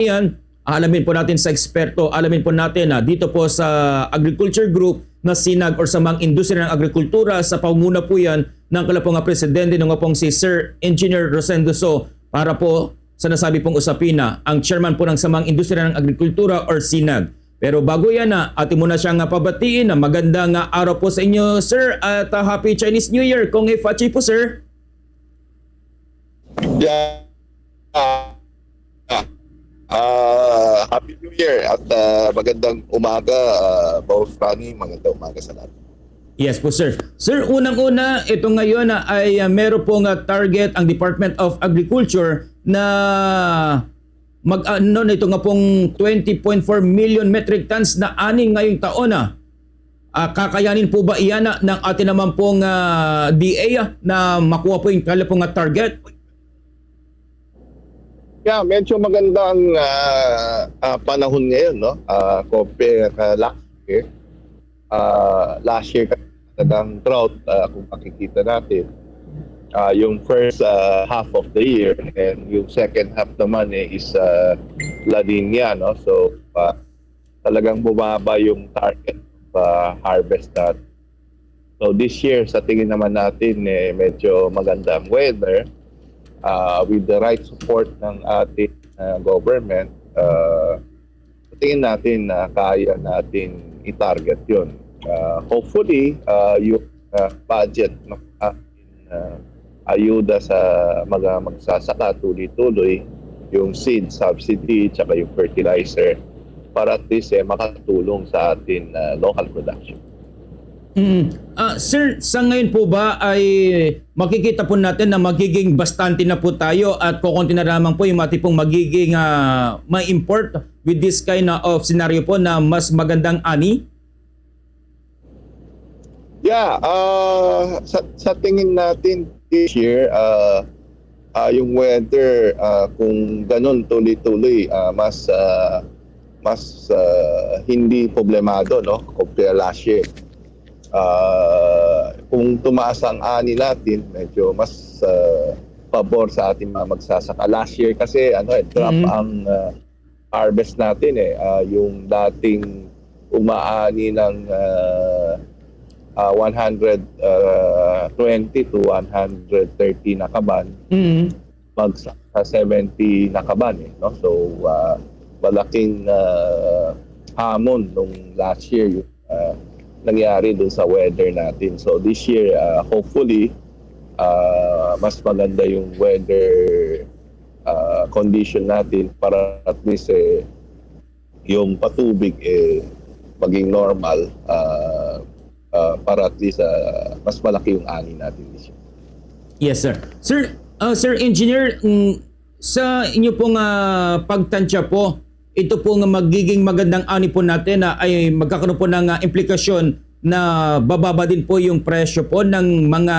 yan, alamin po natin sa eksperto, alamin po natin na dito po sa agriculture group na sinag or sa mga industriya ng agrikultura sa panguna po yan ng kalapong nga presidente ng pong si Sir Engineer Rosendo So para po sa nasabi pong usapina ang chairman po ng samang industriya ng agrikultura or sinag. Pero bago yan na, atin muna siyang pabatiin na magandang araw po sa inyo, sir, at uh, Happy Chinese New Year. Kung Fachi po, sir. Yeah. Ah, ah, ah, Happy New Year at ah, magandang umaga, uh, both Franny, magandang umaga sa lahat. Yes po sir. Sir, unang-una, ito ngayon na ay uh, meron pong uh, target ang Department of Agriculture na mag ano nito nga pong 20.4 million metric tons na ani ngayong taon na. Ah, kakayanin po ba iyan na, ng atin naman pong ah, DA ah, na makuha po yung kalapong nga target? Yeah, medyo magandang ah, ah, panahon ngayon, no? Ah, compare ka last year. Ah, last year talagang drought ah, kung makikita natin. Ah, yung first ah, half of the year and yung second half naman eh, is ah, La Nina, no? So, ah, talagang bumaba yung target uh, harvest natin. So this year, sa tingin naman natin, eh, medyo maganda ang weather. Uh, with the right support ng ating uh, government, uh, tingin natin na kaya natin i-target yun. Uh, hopefully, uh, yung uh, budget ng ating uh, ayuda sa mga magsasaka tuloy-tuloy, yung seed subsidy, tsaka yung fertilizer, para at least eh, makatulong sa atin uh, local production. Mm. Ah, sir, sa ngayon po ba ay makikita po natin na magiging bastante na po tayo at kukunti na lamang po yung mati pong magiging ah, may import with this kind of scenario po na mas magandang ani? Yeah, uh, sa, sa tingin natin this year, uh, uh, yung weather, uh, kung ganun tuloy-tuloy, uh, mas uh, mas uh, hindi problemado no compare last year. Uh, kung tumaas ang ani natin, medyo mas uh, pabor sa ating mga magsasaka. Last year kasi ano eh, drop Mhm. ang uh, harvest natin eh. Uh, yung dating umaani ng uh, uh, 120 to 130 na kaban, Mm. magsa sa 70 na kaban eh, no? So uh, malaking uh, hamon nung last year yung uh, nangyari dun sa weather natin. So this year uh, hopefully uh, mas maganda yung weather uh, condition natin para at least eh, yung patubig eh maging normal uh, uh, para at least uh, mas malaki yung ani natin this year. Yes, sir. Sir, ah, sir engineer, mm, sa inyo pong ah, pagtansya po, ito po nga magiging magandang ani po natin na ay magkakaroon po ng ah, implikasyon na bababa din po yung presyo po ng mga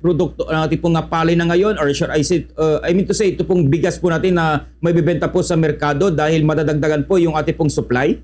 produkto ng ating pong nga palay na ngayon or should I say uh, I mean to say ito pong bigas po natin na may bibenta po sa merkado dahil madadagdagan po yung ating pong supply?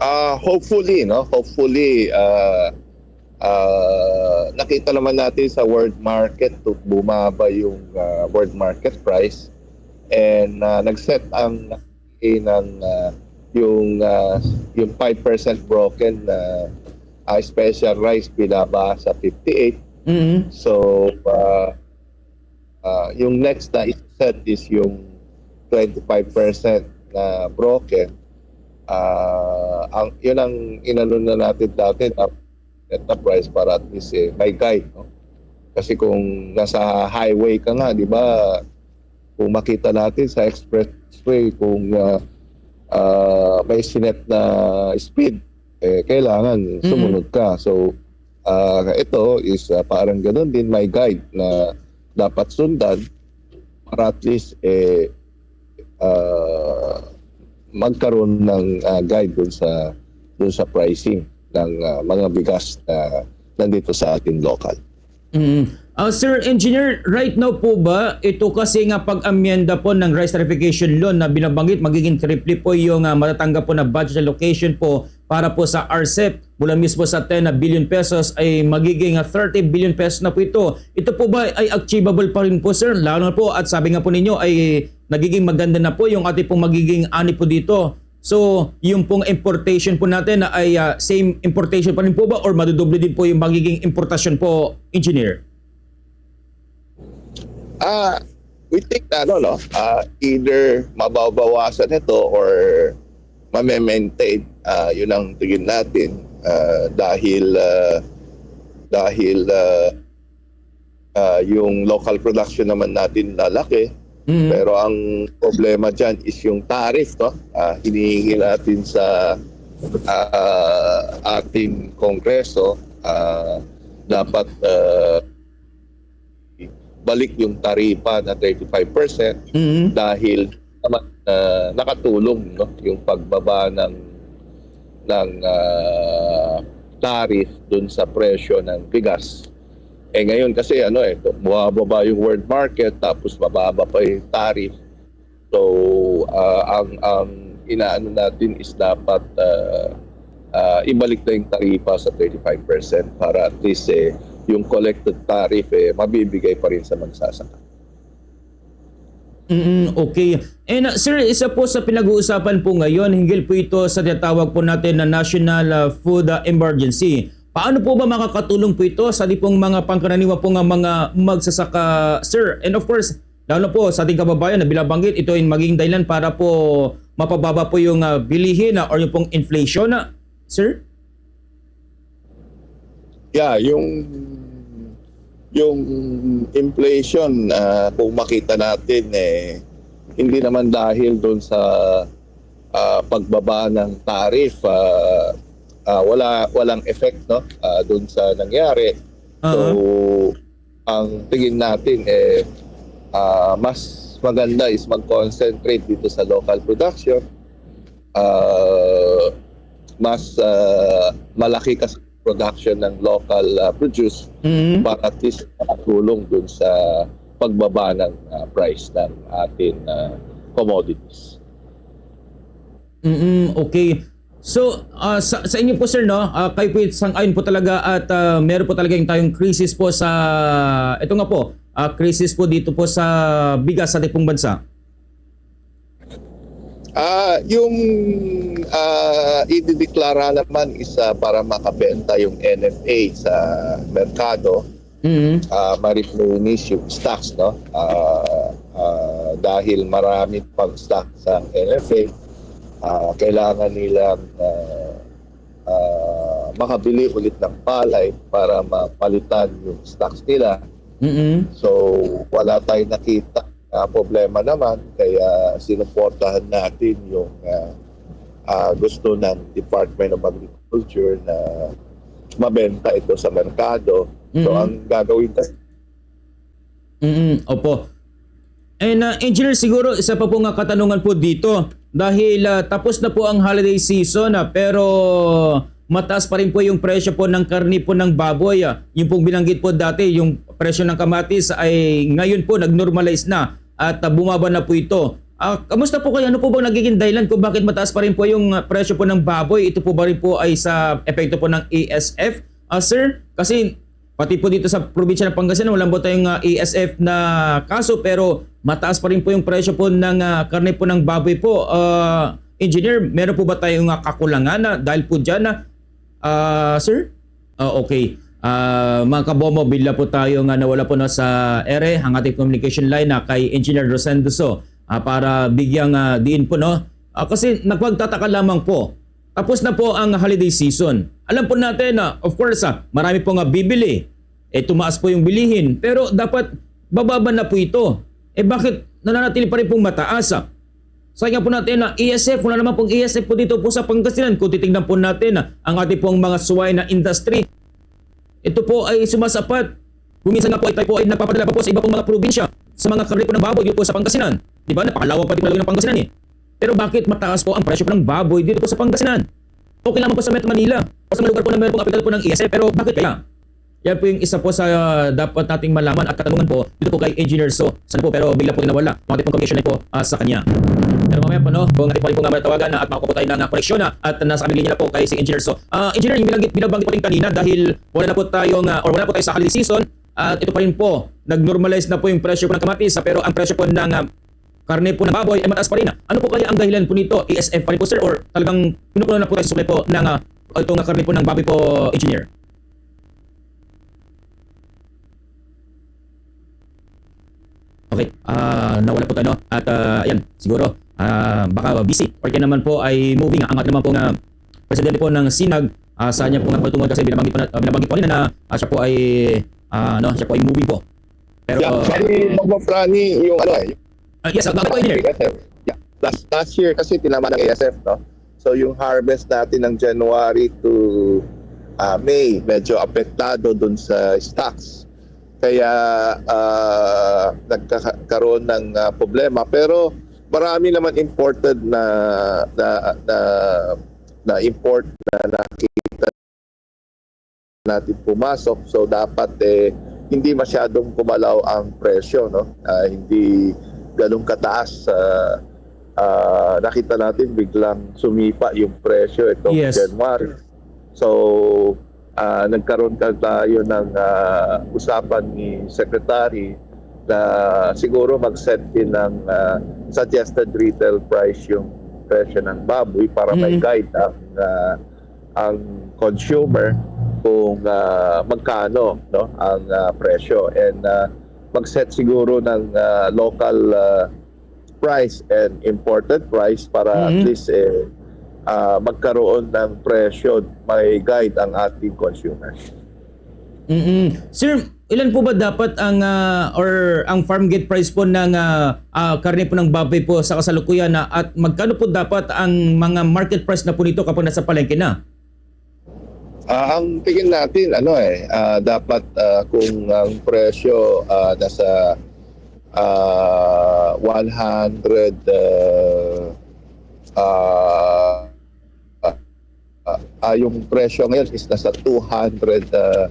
Ah, hopefully, no? Hopefully, uh, uh, nakita naman natin sa world market to bumaba yung uh, world market price and uh, nag-set ang eh, ng uh, yung uh, yung 5% broken na uh, special rice binaba sa 58 Mhm. So, uh, uh, yung next na set is yung 25% na broken. Uh, ang, yun ang inano na natin dati na enterprise para at least eh, may guide. No? Kasi kung nasa highway ka nga, di ba, kung makita natin sa expressway, kung uh, uh, may sinet na speed, eh, kailangan sumunod ka. So, Ah, ito is ah, parang ganun din may guide na dapat sundan para at least eh ah, magkaroon ng ah, guide dun sa dun sa pricing ng ah, mga bigas na nandito sa ating local. Mm. Ah, Sir Engineer, right now po ba ito kasi nga pag-amyenda po ng rice tariffication loan na binabanggit magiging triple po yung uh, matatanggap po na budget allocation po para po sa RCEP mula mismo sa 10 na billion pesos ay magiging ah, 30 billion pesos na po ito. Ito po ba ay achievable pa rin po sir? Lalo na po at sabi nga po ninyo ay nagiging maganda na po yung ating pong magiging ani po dito. So, yung pong importation po natin na ay ah, same importation pa rin po ba or madudoble din po yung magiging importasyon po, engineer? Ah, we think na ano no, ah, either mababawasan ito or mame-maintain. Ah, yun ang tingin natin Ah, dahil ah, dahil ah, ah, yung local production naman natin lalaki Mhm. pero ang problema dyan is yung tariff no Ah, hinihingi natin sa ah, ating kongreso ah, dapat ah, balik yung taripa na 35% Mhm. dahil naman ah, nakatulong no yung pagbaba ng ng ah, tariff dun sa presyo ng bigas. Eh ngayon kasi ano eh bumababa yung world market tapos mababa pa yung tariff. So ah, ang ang inaano natin is dapat ah, ah, ibalik na yung taripa sa 35% para at least eh, yung collected tariff eh, mabibigay pa rin sa magsasaka. mm okay. And uh, sir, isa po sa pinag-uusapan po ngayon, hinggil po ito sa tinatawag po natin na National uh, Food uh, Emergency. Paano po ba makakatulong po ito sa di pong mga pangkaraniwan po nga mga magsasaka, sir? And of course, lalo po sa ating kababayan na bilabanggit, ito ay maging dahilan para po mapababa po yung uh, bilihin uh, or yung pong inflation, uh, sir? Yeah, yung yung inflation ah, kung makita natin eh hindi naman dahil doon sa ah, pagbaba ng tariff ah, ah, wala walang effect no ah, doon sa nangyari. So ang tingin natin eh ah, mas maganda is mag-concentrate dito sa local production. Ah, mas ah, malaki kasi production ng local ah, produce Mhm. para at least makatulong dun sa pagbaba ng ah, price ng ating ah, commodities. mm okay. So, ah, sa, sa inyo po sir, no, ah, kayo po sang-ayon po talaga at ah, meron po talaga yung tayong crisis po sa, ito nga po, ah, crisis po dito po sa bigas sa ating bansa. Ah, yung ah, idideklara naman is ah, para makabenta yung NFA sa merkado, Mhm. uh, ma-replenish yung stocks, no? Ah, ah, dahil marami pang stock sa NFA, ah, kailangan nilang ah, ah, makabili ulit ng palay para mapalitan yung stocks nila. Mhm. So, wala tayong nakita na problema naman kaya sinuportahan natin yung ah, ah, gusto ng Department of Agriculture na mabenta ito sa merkado. So, Mhm. ang gagawin kasi mm Opo. And uh, engineer siguro isa pa po nga katanungan po dito dahil uh, tapos na po ang holiday season ah, pero mataas pa rin po yung presyo po ng karni po ng baboy. ah. Yung pong binanggit po dati, yung presyo ng kamatis ay ngayon po nag-normalize na at uh, bumaba na po ito. Ah, kamusta po kayo? Ano po bang nagiging dahilan kung bakit mataas pa rin po yung uh, presyo po ng baboy? Ito po ba rin po ay sa epekto po ng ASF? Ah, sir, kasi Pati po dito sa probinsya ng Pangasinan, walang po tayong ah, ASF na kaso pero mataas pa rin po yung presyo po ng ah, karne po ng baboy po. Ah, engineer, meron po ba tayong ah, kakulangan na dahil po dyan na, ah, sir? Ah, okay. Ah, mga kabomo, bigla po tayo nga nawala po na sa ere, ang ating communication line na kay Engineer Rosendo So ah, para bigyang ah, diin po no. Ah, kasi nagpagtataka lamang po tapos na po ang holiday season. Alam po natin na, of course, ah, marami po nga bibili. Eh, tumaas po yung bilihin. Pero dapat bababa na po ito. Eh, bakit nananatili pa rin pong mataas? Ah? Sayang po natin na ESF, wala naman pong ESF po dito po sa Pangasinan. Kung titignan po natin ang ating pong mga suway na industry. Ito po ay sumasapat. Kung minsan nga po ay tayo po ay nagpapadala pa po sa iba pong mga probinsya sa mga karne po ng baboy dito po sa Pangasinan. Di ba? Napakalawak pa din ng Pangasinan eh. Pero bakit mataas po ang presyo po ng baboy dito po sa Pangasinan? Okay lamang po sa Metro Manila. O sa mga lugar po na meron pong kapital po ng ESF. Pero bakit kaya? Yan po yung isa po sa uh, dapat nating malaman at katanungan po dito po kay Engineer So. Sana po pero bigla po nawala. Mga tipong commission po uh, sa kanya. Pero mamaya po no, kung natin po nga matawagan na at tayo ng uh, koneksyon na at nasa kami linya na po kay si Engineer So. Uh, Engineer, yung binabanggit, binabanggit po rin kanina dahil wala na po tayong uh, or wala po tayo sa holiday season at ito pa rin po, nag-normalize na po yung presyo po ng kamatis ah, pero ang presyo po ng uh, karne po ng baboy ay mataas pa rin. Ano po kaya ang dahilan po nito? ESF pa rin po sir or talagang pinukulo na po tayo supply po ng uh, itong uh, karne po ng baboy po engineer? Okay, ah nawala po tayo no? at ah, ayan, siguro ah baka busy or kaya naman po ay moving ang naman po nga presidente po ng Sinag ah saan niya po nga patungo kasi binabanggit po na, binabanggit po nila na ah, siya po ay ah, ano, siya po ay moving po. Pero Yeah, bali, magpa-prani yung ano eh, ah, yes, ang po engineer. Yeah. Last, last year kasi tinama ng ASF, no? So yung harvest natin ng January to ah, May, medyo apektado dun sa stocks. Kaya ah, nagkakaroon ng ah, problema. Pero marami naman imported na na, na, na import na nakita natin pumasok. So dapat eh, hindi masyadong kumalaw ang presyo. No? Ah, hindi ganun kataas sa ah, nakita natin biglang sumipa yung presyo itong Yes. January. So ah, nagkaroon ka tayo ng ah, usapan ni Secretary na siguro mag-set din ng ah, suggested retail price yung presyo ng baboy para may Mhm. guide ang ah, ang consumer kung ah, magkano no ang ah, presyo and ah, mag-set siguro ng ah, local ah, price and imported price para at Mhm. least eh, ah, magkaroon ng presyo may guide ang ating consumers. mm Sir, ilan po ba dapat ang ah, or ang farm gate price po ng ah, ah, karne po ng baboy po sa kasalukuyan na at magkano po dapat ang mga market price na po nito kapag nasa palengke na? Ah, ang tingin natin ano eh ah, dapat ah, kung ang presyo ah, nasa ah, 100 ah, ah, ah, ah, yung presyo ngayon is nasa 200 ah,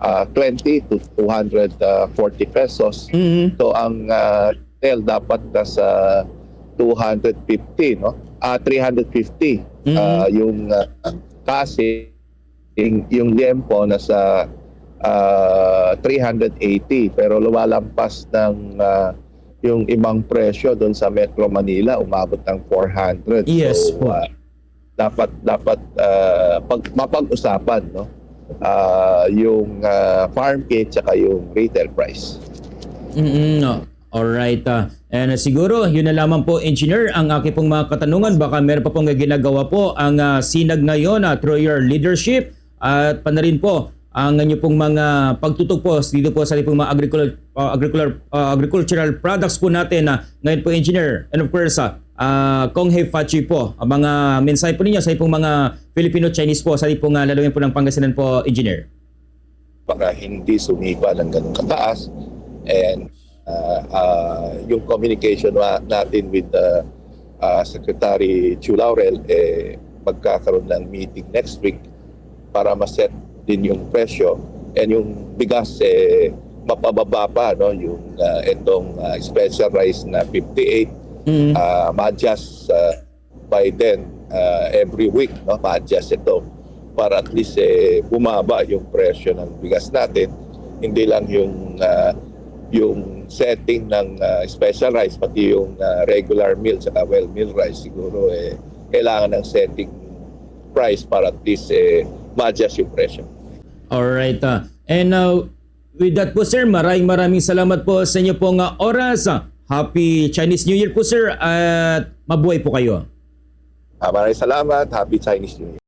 ah, 20 to 240 pesos. Mhm. So ang uh, retail dapat nasa 250 no? Ah 350 Mhm. Ah, yung ah, kasi yung, yung liempo nasa ah, 380 pero lumalampas ng ah, yung ibang presyo doon sa Metro Manila umabot ng 400. Yes so, po. ah, dapat dapat ah, pag mapag-usapan no Ah, yung ah, farm gate tsaka yung retail price. mm no. Alright. ah. and uh, siguro, yun na lamang po, engineer, ang aking pong mga katanungan. Baka meron pa pong ginagawa po ang ah, sinag ngayon uh, through your leadership at pa na rin po ang inyo pong mga pagtutok po dito po sa pong mga agricultural, agricultural, ah, agricultural products po natin na ngayon po, engineer. And of course, uh, Kong Hei Fachi po, ang mga mensahe po ninyo sa pong mga Filipino-Chinese po sa ating pong uh, lalawin po ng Pangasinan po, engineer. baka hindi sumipa ng ganun kataas and uh, uh, yung communication natin with the uh, Secretary Chu Laurel eh, magkakaroon ng meeting next week para maset din yung presyo and yung bigas eh, mapababa pa no yung uh, itong uh, special rice na 58 Mm. uh, ma-adjust uh, by then uh, every week no ma-adjust ito para at least eh, bumaba yung presyo ng bigas natin hindi lang yung uh, yung setting ng uh, special rice pati yung uh, regular meal at well meal rice siguro eh kailangan ng setting price para at least eh, ma-adjust yung presyo Alright. ah. and uh, with that po sir, maraming maraming salamat po sa inyo pong uh, oras. Happy Chinese New Year po sir at mabuhay po kayo. uh, maraming salamat happy Chinese New Year